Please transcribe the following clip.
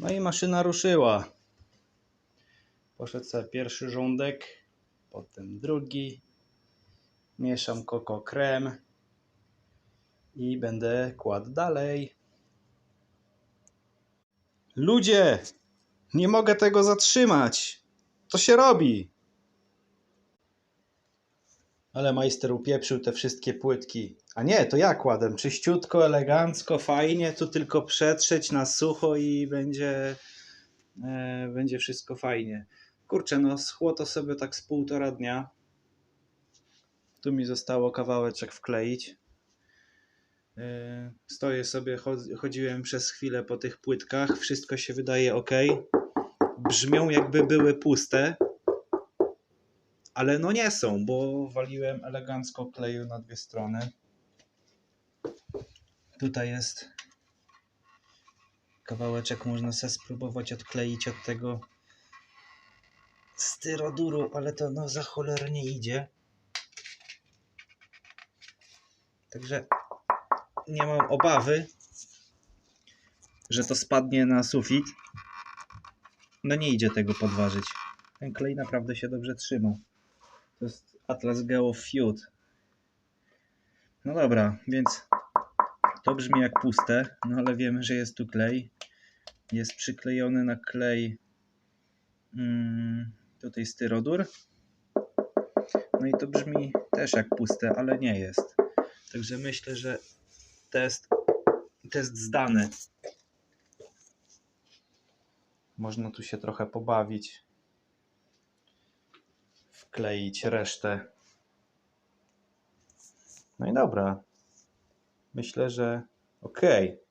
No i maszyna ruszyła. Poszedł sobie pierwszy rządek, potem drugi. Mieszam koko krem i będę kładł dalej. Ludzie! Nie mogę tego zatrzymać! To się robi! Ale majster upieprzył te wszystkie płytki. A nie, to ja kładłem. Czyściutko, elegancko, fajnie. Tu tylko przetrzeć na sucho i będzie, e, będzie wszystko fajnie. Kurczę, no schło to sobie tak z półtora dnia. Tu mi zostało kawałeczek wkleić. E, Stoję sobie, chod- chodziłem przez chwilę po tych płytkach. Wszystko się wydaje ok. Brzmią jakby były puste. Ale no nie są, bo waliłem elegancko kleju na dwie strony. Tutaj jest kawałeczek, można sobie spróbować odkleić od tego styroduru, ale to no za cholernie idzie. Także nie mam obawy, że to spadnie na sufit. No nie idzie tego podważyć. Ten klej naprawdę się dobrze trzyma. To jest Atlas Geo Feud. No dobra, więc to brzmi jak puste, no ale wiemy, że jest tu klej. Jest przyklejony na klej mm, tutaj styrodur. No i to brzmi też jak puste, ale nie jest. Także myślę, że test, test zdany. Można tu się trochę pobawić. Wkleić resztę. No i dobra. Myślę, że okej.